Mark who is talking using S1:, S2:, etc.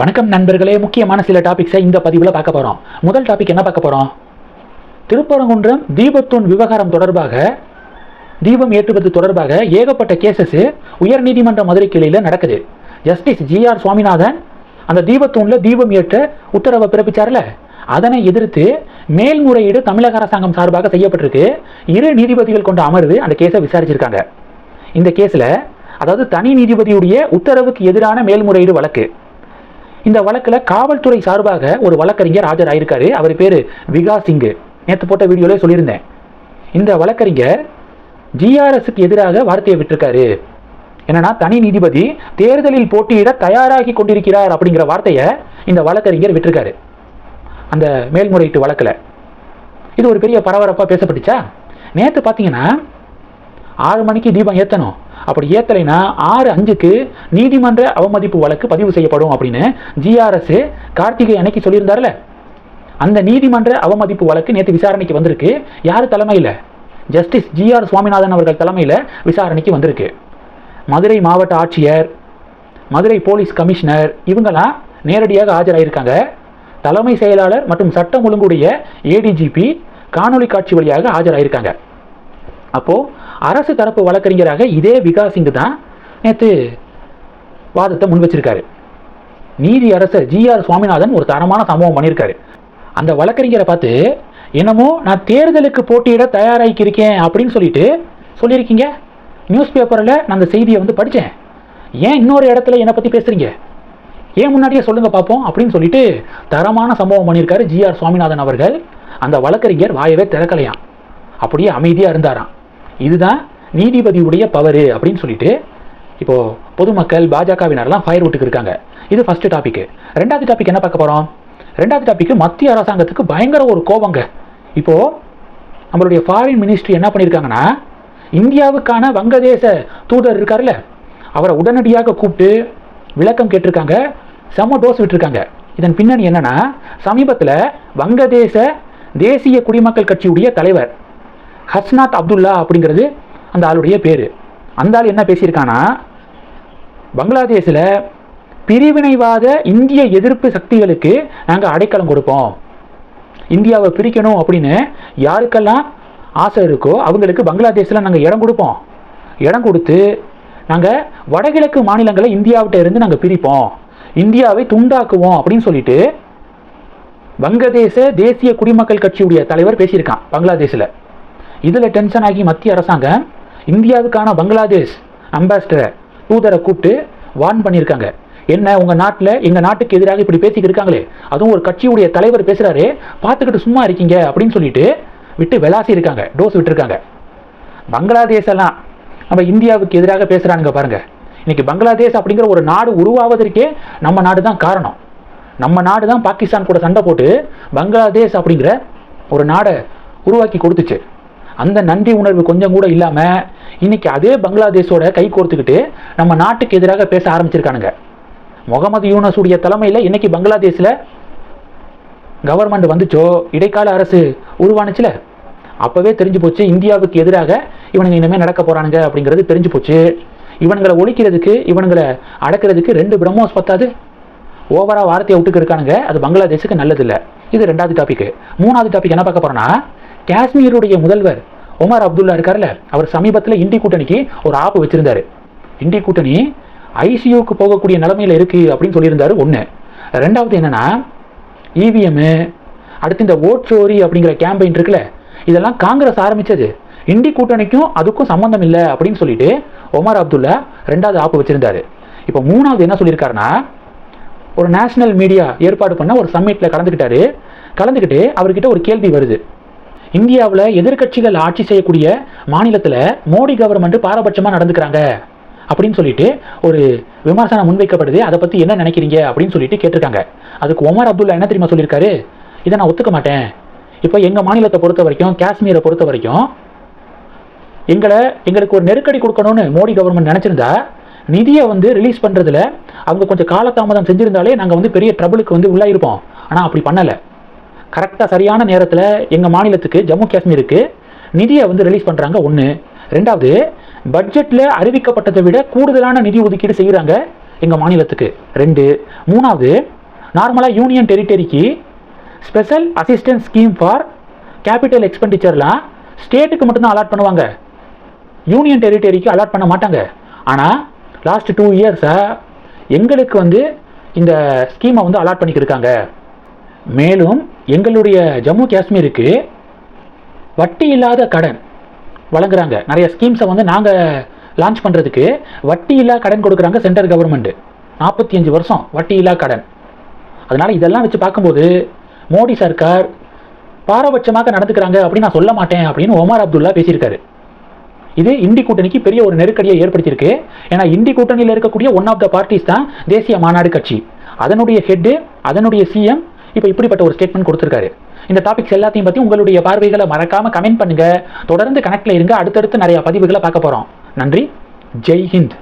S1: வணக்கம் நண்பர்களே. முக்கியமான சில டாபிக்ஸை இந்த பதிவில் பார்க்க போகிறோம் முதல் டாபிக் என்ன பார்க்க போகிறோம் திருப்பரங்குன்றம் தீபத்தூன் விவகாரம் தொடர்பாக தீபம் ஏற்றுவது தொடர்பாக ஏகப்பட்ட கேசஸ் உயர்நீதிமன்ற மதுரை கிளையில் நடக்குது. ஜஸ்டிஸ் ஜிஆர் சுவாமிநாதன் அந்த தீபத்தூனில் தீபம் ஏற்ற உத்தரவை பிறப்பிச்சார்ல? அதனை எதிர்த்து மேல்முறையீடு தமிழக அரசாங்கம் சார்பாக செய்யப்பட்டிருக்கு. இரு நீதிபதிகள் கொண்ட அமர்வு அந்த கேஸை விசாரிச்சிருக்காங்க. இந்த கேஸில் அதாவது தனி நீதிபதியுடைய உத்தரவுக்கு எதிரான மேல்முறையீடு வழக்கு. இந்த வழக்கில் காவல்துறை சார்பாக ஒரு வழக்கறிஞர் ஆஜர் ஆயிருக்காரு அவர் பேர் விகாஸ் சிங்கு. நேற்று போட்ட வீடியோவில் சொல்லியிருந்தேன். இந்த வழக்கறிஞர் ஜிஆர்எஸ்க்கு எதிராக வார்த்தையை விட்டுருக்காரு. என்னன்னா தனி நீதிபதி தேர்தலில் போட்டியிட தயாராகி கொண்டிருக்கிறார் அப்படிங்கிற வார்த்தையை இந்த வழக்கறிஞர் விட்டுருக்காரு. அந்த மேல்முறையீட்டு வழக்கில். இது ஒரு பெரிய பரபரப்பாக பேசப்பட்டுச்சா? நேற்று பார்த்தீங்கன்னா ஆறு மணிக்கு தீபம் ஏற்றணும் அப்படி ஏற்றலைன்னா ஆறு அஞ்சுக்கு நீதிமன்ற அவமதிப்பு வழக்கு பதிவு செய்யப்படும் அப்படின்னு ஜிஆர்எஸ் கார்த்திகை அன்னைக்கு சொல்லியிருந்தார்ல. அந்த நீதிமன்ற அவமதிப்பு வழக்கு நேற்று விசாரணைக்கு வந்திருக்கு. யார் தலைமையில்? ஜஸ்டிஸ் ஜிஆர் சுவாமிநாதன் அவர்கள் தலைமையில் விசாரணைக்கு வந்திருக்கு. மதுரை மாவட்ட ஆட்சியர் மதுரை போலீஸ் கமிஷனர் இவங்கெல்லாம் நேரடியாக ஆஜராயிருக்காங்க. தலைமை செயலாளர் மற்றும் சட்டம் ஒழுங்குடைய ஏடிஜிபி காணொளி காட்சி வழியாக ஆஜராயிருக்காங்க. அப்போது அரசு தரப்பு வழக்கறிஞராக இதே விகாஸ் சிங் தான் நேற்று வாதத்தை முன் வச்சிருக்காரு. நீதி அரசர் ஜிஆர் சுவாமிநாதன் ஒரு தரமான சம்பவம் பண்ணியிருக்காரு அந்த வழக்கறிஞரை பார்த்து என்னமோ நான் தேர்தலுக்கு போட்டியிட தயாராகியிருக்கேன் அப்படின்னு சொல்லிட்டு சொல்லியிருக்கீங்க. நியூஸ் பேப்பரில் நான் அந்த செய்தியை வந்து படித்தேன் ஏன் இன்னொரு இடத்துல என்னை பற்றி பேசுகிறீங்க ஏன் முன்னாடியே சொல்லுங்கள் பார்ப்போம் அப்படின்னு சொல்லிட்டு தரமான சம்பவம் பண்ணியிருக்காரு ஜிஆர் சுவாமிநாதன் அவர்கள். அந்த வழக்கறிஞர் வாயவே திறக்கலையாம். அப்படியே அமைதியாக இருந்தாராம். இதுதான் நீதிபதியுடைய பவர் அப்படின்னு சொல்லிட்டு இப்போது பொதுமக்கள் பாஜகவினர்லாம் ஃபயர் விட்டுக்கு இருக்காங்க. இது ஃபஸ்ட்டு டாபிக் ரெண்டாவது டாபிக் என்ன பார்க்க போகிறோம் ரெண்டாவது டாபிக் மத்திய அரசாங்கத்துக்கு பயங்கர ஒரு கோபங்க. இப்போது நம்மளுடைய ஃபாரின் மினிஸ்ட்ரி என்ன பண்ணியிருக்காங்கன்னா இந்தியாவுக்கான வங்கதேச தூதர் இருக்கார்ல அவரை உடனடியாக கூப்பிட்டு விளக்கம் கேட்டிருக்காங்க செம்ம டோஸ் விட்டுருக்காங்க. இதன் பின்னணி என்னன்னா சமீபத்தில் வங்கதேச தேசிய குடிமக்கள் கட்சியுடைய தலைவர் ஹஸ்னாத் அப்துல்லா அப்படிங்கிறது அந்த ஆளுடைய பேர். அந்த ஆள் என்ன பேசியிருக்கான்னா பங்களாதேஷில் பிரிவினைவாத இந்திய எதிர்ப்பு சக்திகளுக்கு நாங்கள் அடைக்கலம் கொடுப்போம். இந்தியாவை பிரிக்கணும் அப்படின்னு யாருக்கெல்லாம் ஆசை இருக்கோ அவங்களுக்கு பங்களாதேஷில் நாங்கள் இடம் கொடுப்போம். இடம் கொடுத்து நாங்கள் வடகிழக்கு மாநிலங்களை இந்தியாவிட்ட இருந்து நாங்கள் பிரிப்போம். இந்தியாவை துண்டாக்குவோம் அப்படின்னு சொல்லிட்டு வங்கதேச தேசிய குடிமக்கள் கட்சியுடைய தலைவர் பேசியிருக்கான் பங்களாதேஷில். இதில் டென்ஷன் ஆகி மத்திய அரசாங்கம் இந்தியாவுக்கான பங்களாதேஷ் அம்பாசிடரை தூதரை கூப்பிட்டு வார்ன் பண்ணியிருக்காங்க. என்ன உங்கள் நாட்டில் எங்கள் நாட்டுக்கு எதிராக இப்படி பேசிக்கிட்டு இருக்காங்களே? அதுவும் ஒரு கட்சியுடைய தலைவர் பேசுகிறாரு பார்த்துக்கிட்டு சும்மா இருக்கீங்க அப்படின்னு சொல்லிட்டு விட்டு விளாசி இருக்காங்க டோஸ் விட்டுருக்காங்க. பங்களாதேஷ் எல்லாம் நம்ம இந்தியாவுக்கு எதிராக பேசுகிறானுங்க பாருங்க. இன்றைக்கி பங்களாதேஷ் அப்படிங்கிற ஒரு நாடு உருவாவதற்கே நம்ம நாடு தான் காரணம். நம்ம நாடு தான் பாகிஸ்தான் கூட சண்டை போட்டு பங்களாதேஷ் அப்படிங்கிற ஒரு நாடை உருவாக்கி கொடுத்துச்சு. அந்த நன்றி உணர்வு கொஞ்சம் கூட இல்லாமல் இன்னைக்கு அதே பங்களாதேஷோட கை கோர்த்துக்கிட்டு நம்ம நாட்டுக்கு எதிராக பேச ஆரம்பிச்சிருக்கானுங்க. முகமது யூனஸுடைய தலைமையில் இன்னைக்கு பங்களாதேஷில் கவர்மெண்ட் வந்துச்சோ? இடைக்கால அரசு உருவானுச்சுல? அப்போவே தெரிஞ்சு போச்சு இந்தியாவுக்கு எதிராக இவனுங்க இனிமேல் நடக்க போகிறானுங்க அப்படிங்கிறது தெரிஞ்சு போச்சு. இவனுங்களை ஒழிக்கிறதுக்கு இவனுங்களை அடக்கிறதுக்கு ரெண்டு பிரம்மோஸ் பத்தாது. ஓவரா வார்த்தையை விட்டுக்கு இருக்கானுங்க. அது பங்களாதேஷுக்கு நல்லதில்லை. இது ரெண்டாவது டாபிக் மூணாவது டாபிக் என்ன பார்க்க போகிறோன்னா காஷ்மீருடைய முதல்வர் உமர் அப்துல்லா இருக்கார்ல அவர் சமீபத்தில் இண்டி கூட்டணிக்கு ஒரு ஆப்பு வச்சிருந்தாரு. இண்டி கூட்டணி ஐசியூக்கு போகக்கூடிய நிலைமையில் இருக்கு அப்படின்னு சொல்லியிருந்தாரு ஒன்று ரெண்டாவது என்னன்னா இவிஎம்மு அடுத்து இந்த ஓட் சோரி அப்படிங்கிற கேம்பெயின் இருக்குல்ல இதெல்லாம் காங்கிரஸ் ஆரம்பிச்சது. இண்டி கூட்டணிக்கும் அதுக்கும் சம்மந்தம் இல்லை அப்படின்னு சொல்லிட்டு ஒமர் அப்துல்லா ரெண்டாவது ஆப்பு வச்சிருந்தாரு. இப்போ மூணாவது என்ன சொல்லியிருக்காருன்னா ஒரு நேஷனல் மீடியா ஏற்பாடு பண்ண ஒரு சம்மிட்டில் கலந்துக்கிட்டாரு. கலந்துக்கிட்டு அவர்கிட்ட ஒரு கேள்வி வருது. இந்தியாவில் எதிர்க்கட்சிகள் ஆட்சி செய்யக்கூடிய மாநிலத்தில் மோடி கவர்மெண்ட் பாரபட்சமாக நடந்துக்கிறாங்க அப்படின்னு சொல்லிட்டு ஒரு விமர்சனம் முன்வைக்கப்படுது. அதை பற்றி என்ன நினைக்கிறீங்க? அப்படின்னு சொல்லிட்டு கேட்டிருக்காங்க. அதுக்கு ஒமர் அப்துல்லா என்ன தெரியுமா சொல்லியிருக்காரு? இதை நான் ஒத்துக்க மாட்டேன். இப்போ எங்கள் மாநிலத்தை பொறுத்த வரைக்கும் காஷ்மீரை பொறுத்த வரைக்கும் எங்களை எங்களுக்கு ஒரு நெருக்கடி கொடுக்கணும்னு மோடி கவர்மெண்ட் நினச்சிருந்தா நிதியை வந்து ரிலீஸ் பண்ணுறதுல அவங்க கொஞ்சம் காலதாமதம் செஞ்சிருந்தாலே நாங்கள் வந்து பெரிய ட்ரபிளுக்கு வந்து உள்ளாயிருப்போம். ஆனால் அப்படி பண்ணலை. கரெக்டாக சரியான நேரத்தில் எங்கள் மாநிலத்துக்கு ஜம்மு காஷ்மீருக்கு நிதியை வந்து ரிலீஸ் பண்ணுறாங்க ஒன்று ரெண்டாவது பட்ஜெட்டில் அறிவிக்கப்பட்டதை விட கூடுதலான நிதி ஒதுக்கீடு செய்கிறாங்க எங்கள் மாநிலத்துக்கு. ரெண்டு. மூணாவது நார்மலாக union டெரிட்டரிக்கு special assistance scheme for capital எக்ஸ்பெண்டிச்சர்லாம் ஸ்டேட்டுக்கு மட்டும்தான் அலாட் பண்ணுவாங்க. யூனியன் டெரிட்டரிக்கு அலாட் பண்ண மாட்டாங்க. ஆனால் லாஸ்ட் டூ இயர்ஸாக எங்களுக்கு வந்து இந்த ஸ்கீமை வந்து அலாட் பண்ணிக்கிருக்காங்க மேலும் எங்களுடைய ஜம்மு காஷ்மீருக்கு வட்டி இல்லாத கடன் வழங்குறாங்க. நிறைய ஸ்கீம்ஸை வந்து நாங்கள் லான்ச் பண்ணுறதுக்கு வட்டி இல்லா கடன் கொடுக்குறாங்க சென்ட்ரல் கவர்மெண்ட் நாற்பத்தி அஞ்சு வருஷம் வட்டி இல்லா கடன். அதனால் இதெல்லாம் வச்சு பார்க்கும்போது மோடி சர்க்கார் பாரபட்சமாக நடந்துக்கிறாங்க அப்படின்னு நான் சொல்ல மாட்டேன் அப்படின்னு ஒமர் அப்துல்லா பேசியிருக்காரு. இது இந்தி கூட்டணிக்கு பெரிய ஒரு நெருக்கடியை ஏற்படுத்தியிருக்கு. ஏன்னா இந்தி கூட்டணியில் இருக்கக்கூடிய ஒன் ஆஃப் த பார்ட்டிஸ் தான் தேசிய மாநாடு கட்சி. அதனுடைய ஹெட்டு அதனுடைய சிஎம் இப்போ இப்படிப்பட்ட ஒரு ஸ்டேட்மெண்ட் கொடுத்துருக்காரு. இந்த டாபிக்ஸ் எல்லாத்தையும் பற்றி உங்களுடைய பார்வைகளை மறக்காம கமெண்ட் பண்ணுங்க. தொடர்ந்து கனெக்ட்ல இருங்க. அடுத்தடுத்து நிறைய பதிவுகளை பார்க்க போகிறோம் நன்றி. ஜெய் ஹிந்த்.